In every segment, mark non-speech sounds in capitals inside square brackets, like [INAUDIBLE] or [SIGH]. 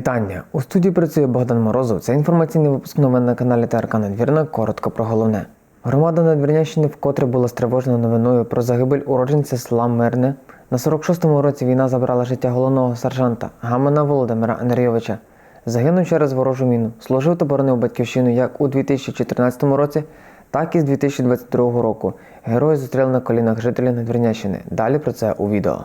Вітання! У студії працює Богдан Морозов. Це інформаційний випуск новин на каналі ТРК Надвірна. Коротко про головне. Громада Надвірнящини вкотре була стривожена новиною про загибель уродженця села Мирне. На 46-му році війна забрала життя головного сержанта Гамана Володимира Андрійовича. Загинув через ворожу міну. Служив та боронив батьківщину як у 2014 році, так і з 2022 року. Герої зустріли на колінах жителів Надвірнящини. Далі про це у відео.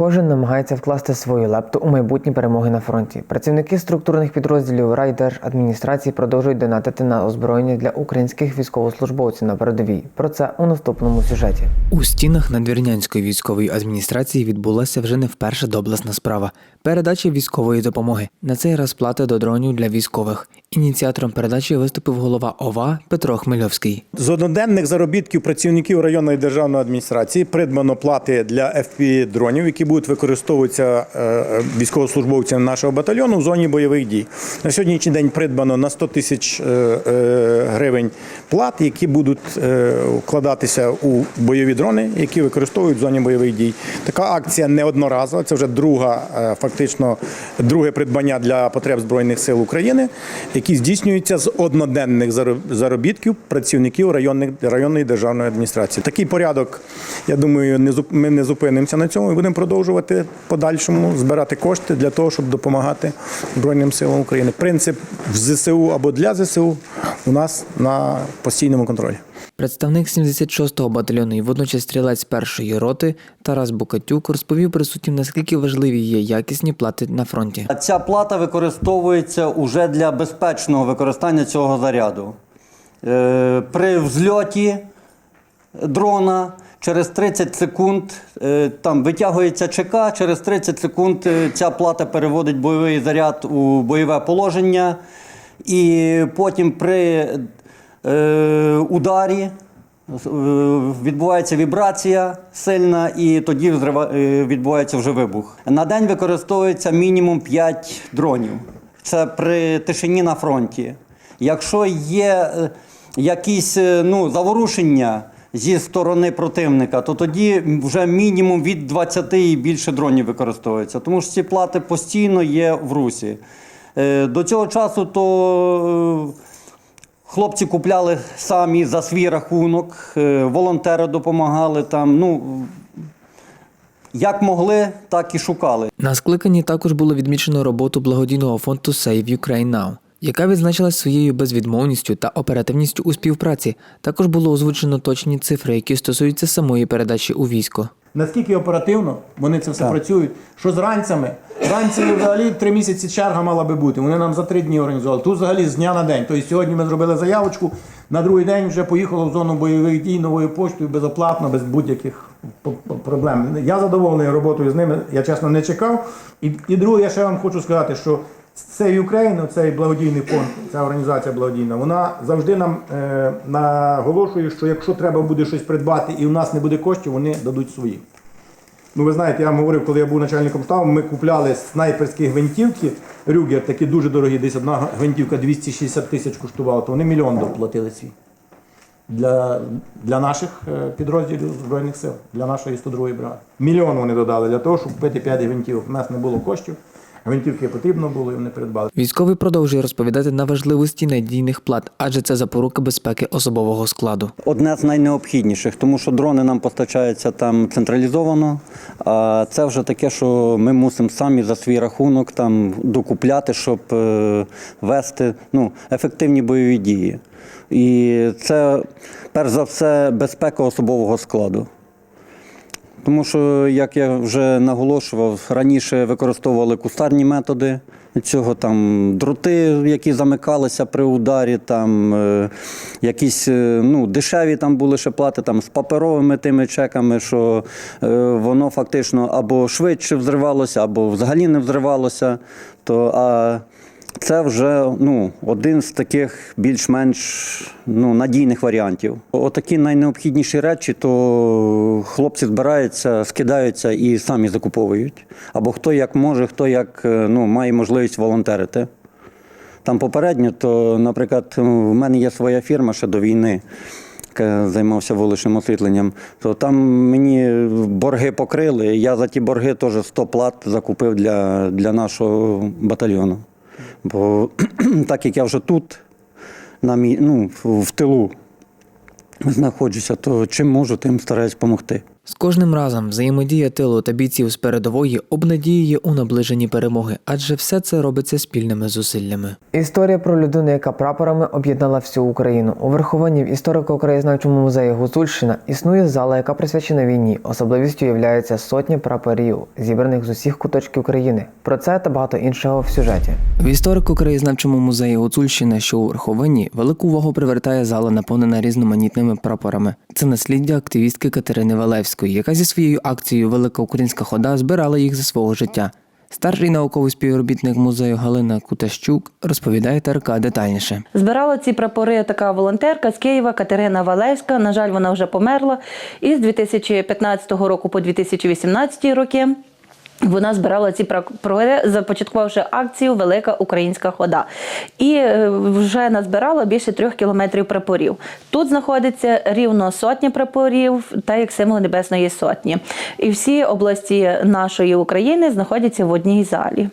Кожен намагається вкласти свою лепту у майбутні перемоги на фронті. Працівники структурних підрозділів райдержадміністрації продовжують донатити на озброєння для українських військовослужбовців на передовій. Про це у наступному сюжеті. У стінах Надвірнянської військової адміністрації відбулася вже не вперше доблесна справа передача військової допомоги. На цей раз плати до дронів для військових. Ініціатором передачі виступив голова ОВА Петро Хмельовський. З одноденних заробітків працівників районної державної адміністрації придбано плати для FPV дронів, які будуть використовуватися е, військовослужбовцями нашого батальйону в зоні бойових дій. На сьогоднішній день придбано на 100 тисяч е, е, гривень плат, які будуть е, вкладатися у бойові дрони, які використовують в зоні бойових дій. Така акція не одноразова. Це вже друга, е, фактично, друге придбання для потреб збройних сил України, які здійснюються з одноденних заробітків працівників районних районної державної адміністрації. Такий порядок, я думаю, ми не зупинимося на цьому і будемо продовжувати в подальшому збирати кошти для того, щоб допомагати Збройним силам України. Принцип в ЗСУ або для ЗСУ у нас на постійному контролі. Представник 76-го батальйону і водночас стрілець першої роти Тарас Букатюк розповів присутнім, наскільки важливі є якісні плати на фронті. Ця плата використовується уже для безпечного використання цього заряду. Е, При взльоті дрона через 30 секунд е, там витягується ЧК, через 30 секунд е, ця плата переводить бойовий заряд у бойове положення. І потім при е, ударі відбувається вібрація сильна, і тоді відбувається вже вибух. На день використовується мінімум 5 дронів. Це при тишині на фронті. Якщо є якісь ну, заворушення зі сторони противника, то тоді вже мінімум від 20 і більше дронів використовується. Тому що ці плати постійно є в русі. Е, До цього часу то е, Хлопці купляли самі за свій рахунок, е, волонтери допомагали там. Ну, як могли, так і шукали. На скликанні також було відмічено роботу благодійного фонду Save Ukraine Now, яка відзначилась своєю безвідмовністю та оперативністю у співпраці. Також було озвучено точні цифри, які стосуються самої передачі у військо. Наскільки оперативно вони це все працюють, що з ранцями. Ранці взагалі три місяці черга мала би бути. Вони нам за три дні організували. Тут взагалі з дня на день. Тобто сьогодні ми зробили заявочку, на другий день вже поїхало в зону бойових дій новою поштою безоплатно, без будь-яких проблем. Я задоволений роботою з ними, я чесно не чекав. І, і друге, я ще вам хочу сказати, що цей Україн, цей благодійний фонд, ця організація благодійна, вона завжди нам е, наголошує, що якщо треба буде щось придбати і у нас не буде коштів, вони дадуть свої. Ну, ви знаєте, я вам говорив, коли я був начальником штабу, ми купляли снайперські гвинтівки, Рюгер, такі дуже дорогі, десь одна гвинтівка 260 тисяч коштувала, то вони мільйон доплатили свій. Для, для наших е, підрозділів Збройних сил, для нашої 102-ї бригади. Мільйон вони додали для того, щоб купити 5 гвинтівок. У нас не було коштів, гвинтівки потрібно було і вони придбали. Військовий продовжує розповідати на важливості надійних плат, адже це запорука безпеки особового складу. Одне з найнеобхідніших, тому що дрони нам постачаються там централізовано. А це вже таке, що ми мусимо самі за свій рахунок там докупляти, щоб е, вести ну, ефективні бойові дії. І це перш за все безпека особового складу. Тому що, як я вже наголошував, раніше використовували кустарні методи цього там дроти, які замикалися при ударі, там е, якісь е, ну, дешеві там були ще плати там, з паперовими тими чеками, що е, воно фактично або швидше взривалося, або взагалі не взривалося. То, а це вже ну, один з таких більш-менш ну, надійних варіантів. Отакі найнеобхідніші речі, то хлопці збираються, скидаються і самі закуповують. Або хто як може, хто як е, ну, має можливість волонтерити. Там попередньо, то, наприклад, в мене є своя фірма ще до війни, яка займався вуличним освітленням. То там мені борги покрили. Я за ті борги теж 100 плат закупив для, для нашого батальйону. Бо [CLEARS THROAT] так як я вже тут, на мій, ну, в тилу знаходжуся, то чим можу, тим стараюсь допомогти. З кожним разом взаємодія тилу та бійців з передової обнадіює у наближенні перемоги, адже все це робиться спільними зусиллями. Історія про людину, яка прапорами об'єднала всю Україну. У Верховині в історико-краєзнавчому музеї Гуцульщина існує зала, яка присвячена війні. Особливістю являється сотня прапорів, зібраних з усіх куточків країни. Про це та багато іншого в сюжеті. В історико-краєзнавчому музеї Гуцульщина, що у Верховині, велику увагу привертає зала, наповнена різноманітними прапорами. Це насліддя активістки Катерини Валевської, яка зі своєю акцією Велика українська хода збирала їх за свого життя. Старший науковий співробітник музею Галина Кутащук розповідає ТРК детальніше. Збирала ці прапори така волонтерка з Києва Катерина Валевська. На жаль, вона вже померла. І з 2015 року по 2018 роки. Вона збирала ці прапори, започаткувавши акцію Велика українська хода. І е, вже назбирала більше трьох кілометрів прапорів. Тут знаходиться рівно сотня прапорів, та як символ Небесної Сотні. І всі області нашої України знаходяться в одній залі.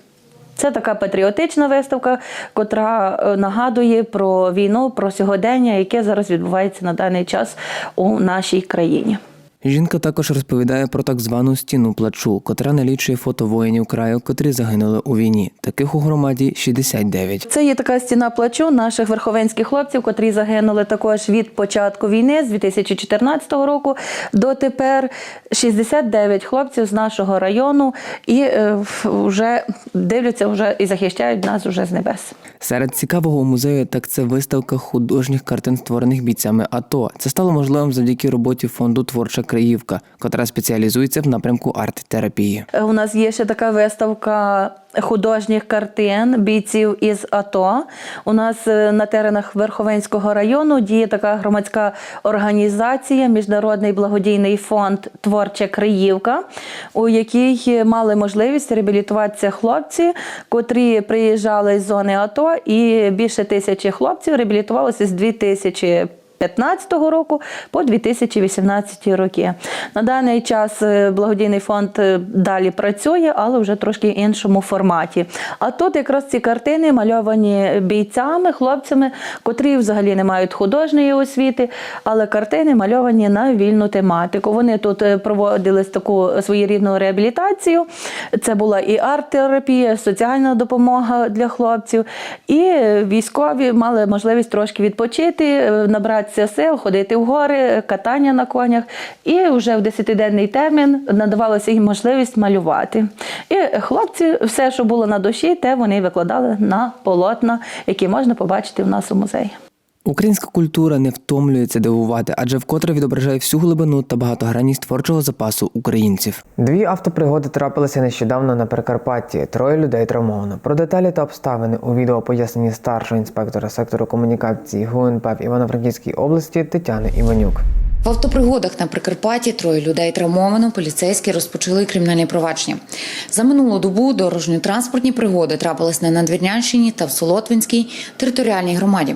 Це така патріотична виставка, котра е, нагадує про війну, про сьогодення, яке зараз відбувається на даний час у нашій країні. Жінка також розповідає про так звану стіну плачу, котра налічує фото воїнів краю, котрі загинули у війні. Таких у громаді 69. Це є така стіна плачу наших верховенських хлопців, котрі загинули також від початку війни з 2014 року до тепер 69 хлопців з нашого району і е, вже дивляться вже і захищають нас уже з небес. Серед цікавого у музею так це виставка художніх картин, створених бійцями АТО. Це стало можливим завдяки роботі фонду Творча Криївка, котра спеціалізується в напрямку арт-терапії. Е, У нас є ще така виставка художніх картин бійців із АТО. У нас е, на теренах Верховенського району діє така громадська організація, Міжнародний благодійний фонд Творча Криївка, у якій мали можливість реабілітуватися хлопці, котрі приїжджали з зони АТО, і більше тисячі хлопців реабілітувалося з 2000 2015 року по 2018 роки. На даний час е, благодійний фонд е, далі працює, але вже трошки в іншому форматі. А тут якраз ці картини мальовані бійцями, хлопцями, котрі взагалі не мають художньої освіти, але картини мальовані на вільну тематику. Вони тут е, проводили таку своєрідну реабілітацію. Це була і арт-терапія, соціальна допомога для хлопців, і військові мали можливість трошки відпочити, е, набратися сил, ходити в гори, катання на конях. І вже в 10-денний термін надавалося їм можливість малювати. І хлопці, все, що було на душі, те вони викладали на полотна, які можна побачити в нас у музеї. Українська культура не втомлюється дивувати, адже вкотре відображає всю глибину та багатогранність творчого запасу українців. Дві автопригоди трапилися нещодавно на Прикарпатті. Троє людей травмовано. Про деталі та обставини у відео пояснені старшого інспектора сектору комунікації ГУНП в Івано-Франківській області Тетяни Іванюк. В автопригодах на Прикарпатті троє людей травмовано. Поліцейські розпочали кримінальне провадження. За минулу добу дорожньо-транспортні пригоди трапились на Надвірнянщині та в Солотвинській територіальній громаді.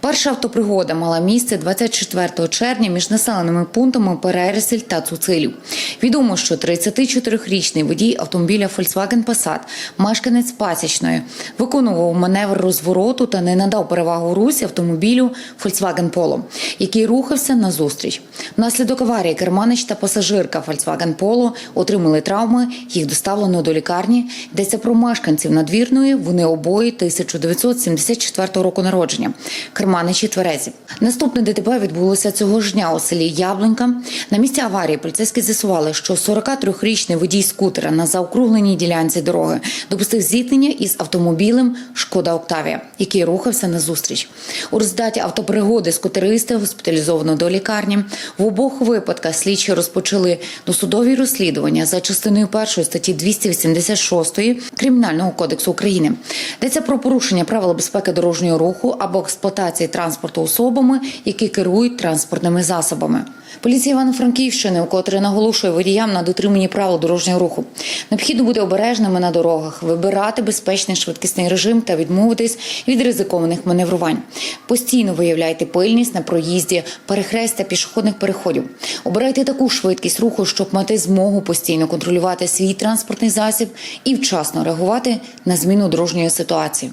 Перша автопригода мала місце 24 червня між населеними пунктами Перерісель та Цуцилів. Відомо, що 34-річний водій автомобіля Volkswagen Passat, мешканець Пасічної, виконував маневр розвороту та не надав перевагу русі автомобілю Volkswagen Polo, який рухався назустріч. Внаслідок аварії керманич та пасажирка Volkswagen Polo отримали травми, їх доставлено до лікарні. Йдеться про мешканців надвірної. Вони обоє 1974 року народження. Керманичі тверезі. Наступне ДТП відбулося цього ж дня у селі Яблонька. На місці аварії поліцейські з'ясували, що 43-річний водій скутера на заокругленій ділянці дороги допустив зіткнення із автомобілем Шкода Октавія, який рухався назустріч. У результаті автопригоди скутеристи госпіталізовано до лікарні. В обох випадках слідчі розпочали досудові розслідування за частиною першої статті 286 Кримінального кодексу України. Йдеться про порушення правил безпеки дорожнього руху або експлуатації транспорту особами, які керують транспортними засобами. Поліція Івано-Франківщини вкотре наголошує водіям на дотриманні правил дорожнього руху. Необхідно бути обережними на дорогах, вибирати безпечний швидкісний режим та відмовитись від ризикованих маневрувань. Постійно виявляйте пильність на проїзді, перехрестя пішохідних переходів. Обирайте таку швидкість руху, щоб мати змогу постійно контролювати свій транспортний засіб і вчасно реагувати на зміну дорожньої ситуації.